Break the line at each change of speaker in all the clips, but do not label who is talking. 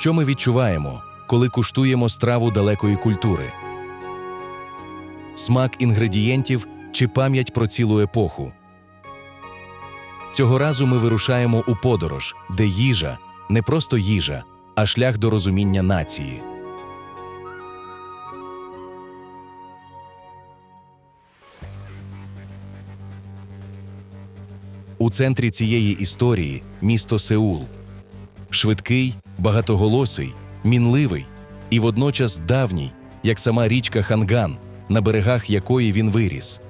Що ми відчуваємо, коли куштуємо страву далекої культури? Смак інгредієнтів чи пам'ять про цілу епоху? Цього разу ми вирушаємо у подорож, де їжа не просто їжа, а шлях до розуміння нації. У центрі цієї історії місто Сеул. Швидкий, багатоголосий, мінливий і водночас давній, як сама річка Ханган, на берегах якої він виріс.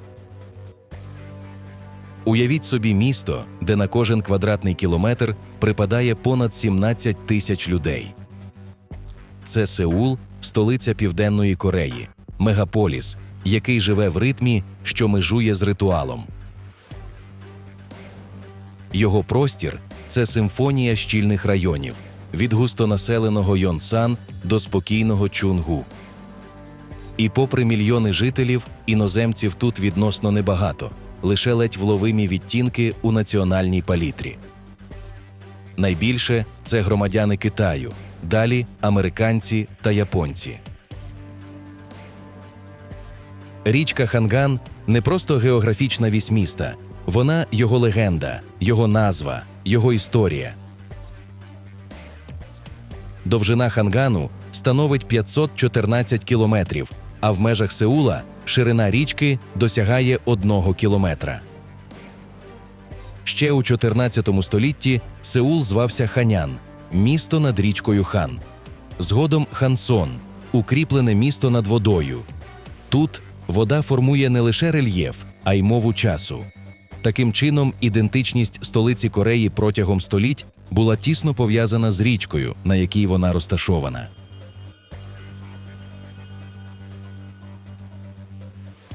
Уявіть собі місто, де на кожен квадратний кілометр припадає понад 17 тисяч людей. Це Сеул, столиця Південної Кореї, мегаполіс, який живе в ритмі, що межує з ритуалом. Його простір це симфонія щільних районів від густонаселеного Йонсан до спокійного Чунгу. І попри мільйони жителів, іноземців тут відносно небагато, лише ледь вловимі відтінки у національній палітрі. Найбільше це громадяни Китаю, далі американці та японці. Річка Ханган не просто географічна вісь міста, вона його легенда, його назва, його історія. Довжина Хангану становить 514 кілометрів, а в межах Сеула ширина річки досягає 1 кілометра. Ще у 14 столітті Сеул звався Ханян місто над річкою Хан. Згодом Хансон укріплене місто над водою. Тут вода формує не лише рельєф, а й мову часу. Таким чином, ідентичність столиці Кореї протягом століть була тісно пов'язана з річкою, на якій вона розташована.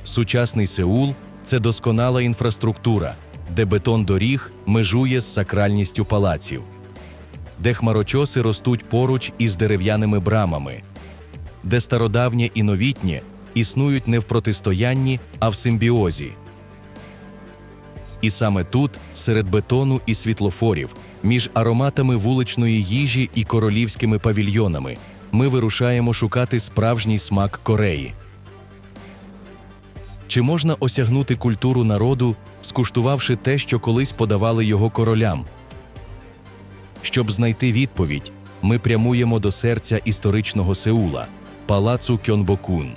Сучасний Сеул це досконала інфраструктура, де бетон доріг межує з сакральністю палаців, де хмарочоси ростуть поруч із дерев'яними брамами, де стародавнє і новітнє існують не в протистоянні, а в симбіозі. І саме тут, серед бетону і світлофорів, між ароматами вуличної їжі і королівськими павільйонами, ми вирушаємо шукати справжній смак Кореї. Чи можна осягнути культуру народу, скуштувавши те, що колись подавали його королям? Щоб знайти відповідь, ми прямуємо до серця історичного Сеула палацу Кьонбокун.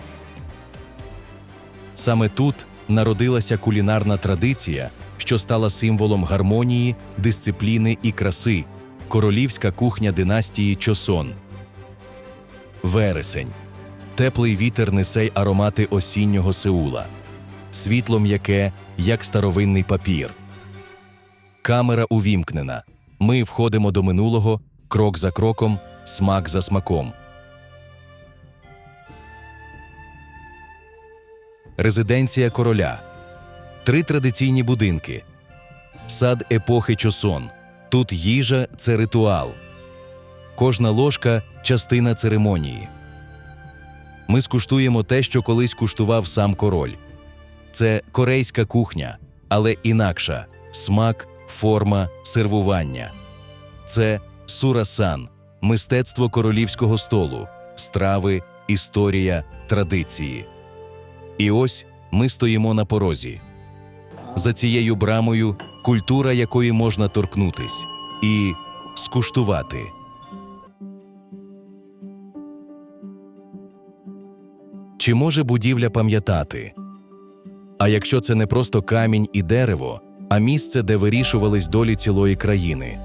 Саме тут народилася кулінарна традиція, що стала символом гармонії, дисципліни і краси, королівська кухня династії Чосон. Вересень. Теплий вітер несе й аромати осіннього Сеула, світло м'яке, як старовинний папір. Камера увімкнена. Ми входимо до минулого, крок за кроком, смак за смаком. Резиденція короля. Три традиційні будинки. Сад епохи Чосон. Тут їжа це ритуал. Кожна ложка частина церемонії. Ми скуштуємо те, що колись куштував сам король. Це корейська кухня, але інакша смак, форма, сервування. Це сурасан, мистецтво королівського столу, страви, історія, традиції. І ось ми стоїмо на порозі. За цією брамою культура, якої можна торкнутись, і скуштувати. Чи може будівля пам'ятати? А якщо це не просто камінь і дерево, а місце, де вирішувались долі цілої країни.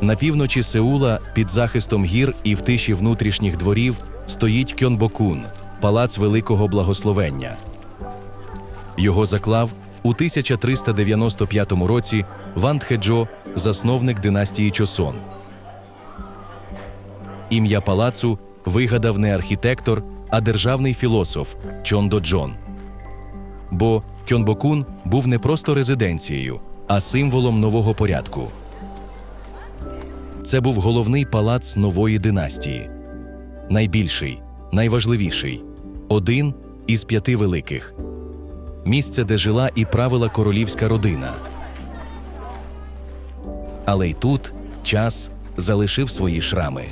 На півночі Сеула, під захистом гір і в тиші внутрішніх дворів, стоїть Кьонбокун – палац великого благословення. Його заклав у 1395 році Ван Тхеджо, засновник династії Чосон. Ім'я палацу вигадав не архітектор, а державний філософ Чон Доджон. Бо Кьонбокун був не просто резиденцією, а символом нового порядку. Це був головний палац нової династії, найбільший, найважливіший, один із п'яти великих, місце, де жила і правила королівська родина. Але й тут час залишив свої шрами.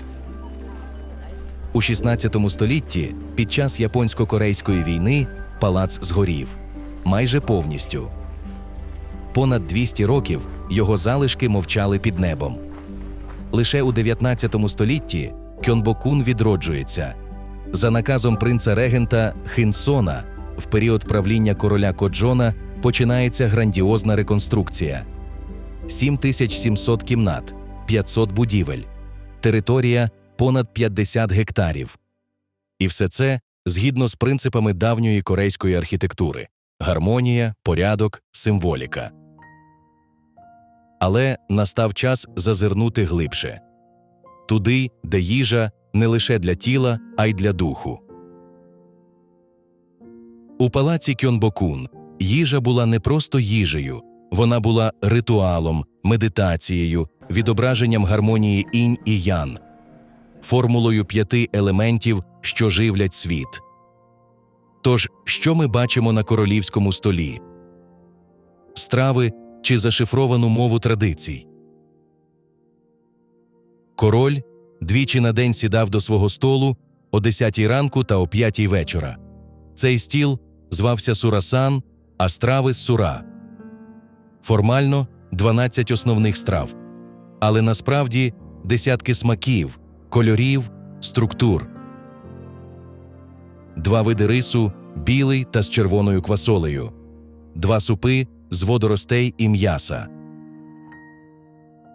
У 16 столітті під час японсько-корейської війни палац згорів майже повністю. Понад 200 років його залишки мовчали під небом. Лише у 19 столітті Кьонбокун відроджується. За наказом принца регента Хинсона в період правління короля Коджона починається грандіозна реконструкція. 7700 кімнат, 500 будівель, територія понад 50 гектарів. І все це згідно з принципами давньої корейської архітектури гармонія, порядок, символіка. Але настав час зазирнути глибше туди, де їжа не лише для тіла, а й для духу. У палаці Кьонбокун їжа була не просто їжею, вона була ритуалом, медитацією, відображенням гармонії інь і ян, формулою п'яти елементів, що живлять світ. Тож, що ми бачимо на королівському столі? Страви чи зашифровану мову традицій? Король двічі на день сідав до свого столу о 10 ранку та о 5 вечора. Цей стіл звався Сурасан, а страви сура. Формально 12 основних страв, але насправді десятки смаків, кольорів, структур. Два види рису білий та з червоною квасолею, два супи з водоростей і м'яса,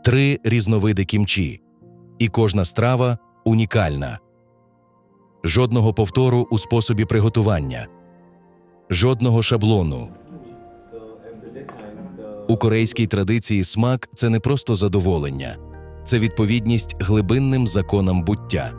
три різновиди кімчі, і кожна страва унікальна. Жодного повтору у способі приготування, жодного шаблону. У корейській традиції смак це не просто задоволення, це відповідність глибинним законам буття.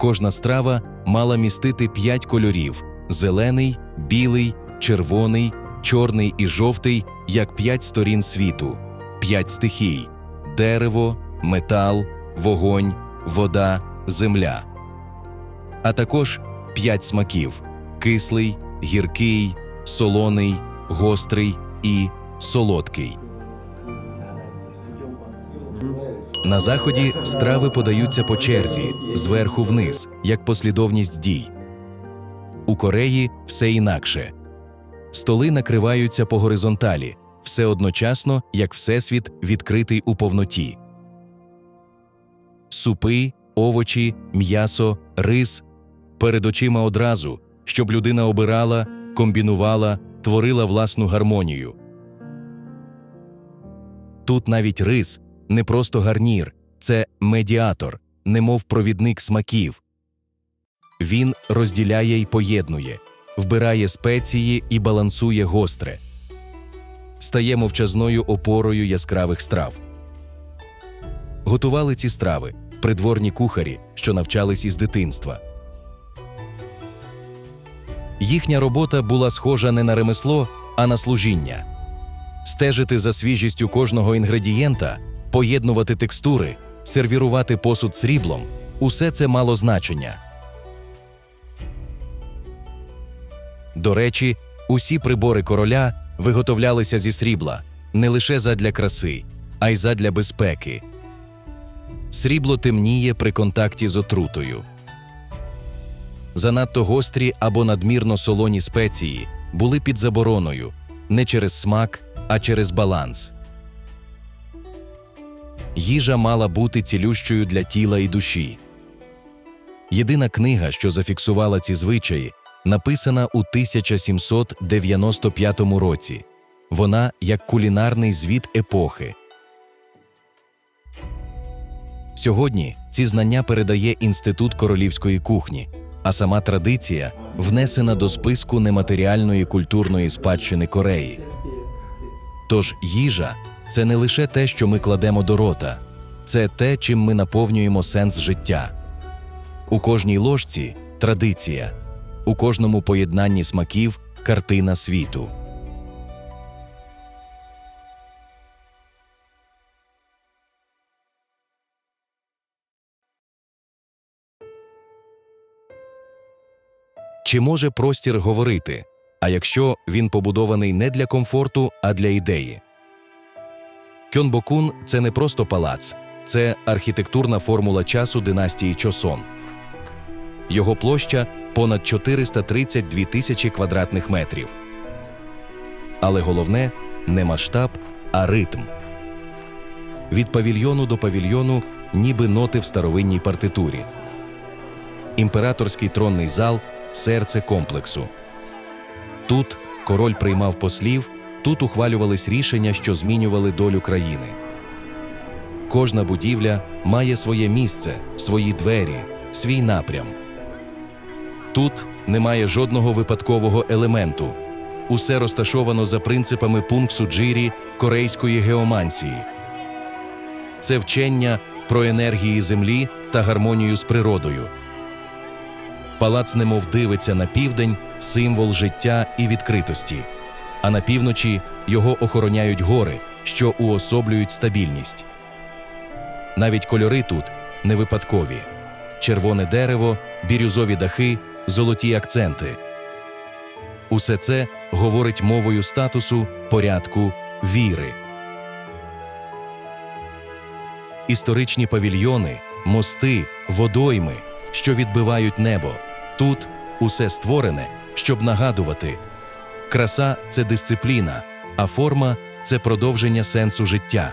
Кожна страва мала містити п'ять кольорів: зелений, білий, червоний, чорний і жовтий, як п'ять сторін світу, п'ять стихій: дерево, метал, вогонь, вода, земля. А також п'ять смаків: кислий, гіркий, солоний, гострий і солодкий. На заході страви подаються по черзі зверху вниз, як послідовність дій. У Кореї все інакше. Столи накриваються по горизонталі, все одночасно, як всесвіт відкритий у повноті. Супи, овочі, м'ясо, рис перед очима одразу, щоб людина обирала, комбінувала, творила власну гармонію. Тут навіть рис не просто гарнір, це медіатор, немов провідник смаків. Він розділяє й поєднує, вбирає спеції і балансує гостре, стає мовчазною опорою яскравих страв. Готували ці страви придворні кухарі, що навчались із дитинства. Їхня робота була схожа не на ремесло, а на служіння стежити за свіжістю кожного інгредієнта, поєднувати текстури, сервірувати посуд сріблом усе це мало значення. До речі, усі прибори короля виготовлялися зі срібла не лише задля краси, а й задля безпеки. Срібло темніє при контакті з отрутою. Занадто гострі або надмірно солоні спеції були під забороною не через смак, а через баланс. Їжа мала бути цілющою для тіла і душі. Єдина книга, що зафіксувала ці звичаї, написана у 1795 році. Вона як кулінарний звіт епохи. Сьогодні ці знання передає Інститут королівської кухні, а сама традиція внесена до списку нематеріальної культурної спадщини Кореї. Тож їжа це не лише те, що ми кладемо до рота, це те, чим ми наповнюємо сенс життя. У кожній ложці традиція, у кожному поєднанні смаків картина світу. Чи може простір говорити? А якщо він побудований не для комфорту, а для ідеї? Кьонбокун це не просто палац, це архітектурна формула часу династії Чосон. Його площа понад 432 тисячі квадратних метрів. Але головне не масштаб, а ритм. Від павільйону до павільйону ніби ноти в старовинній партитурі. Імператорський тронний зал серце комплексу. Тут король приймав послів, тут ухвалювались рішення, що змінювали долю країни. Кожна будівля має своє місце, свої двері, свій напрям. Тут немає жодного випадкового елементу. Усе розташовано за принципами пунксу джирі корейської геомансії. Це вчення про енергії землі та гармонію з природою. Палац немов дивиться на південь, символ життя і відкритості, а на півночі його охороняють гори, що уособлюють стабільність. Навіть кольори тут не випадкові: червоне дерево, бірюзові дахи, золоті акценти. Усе це говорить мовою статусу, порядку, віри. Історичні павільйони, мости, водойми, що відбивають небо. Тут усе створене, щоб нагадувати. Краса це дисципліна, а форма це продовження сенсу життя.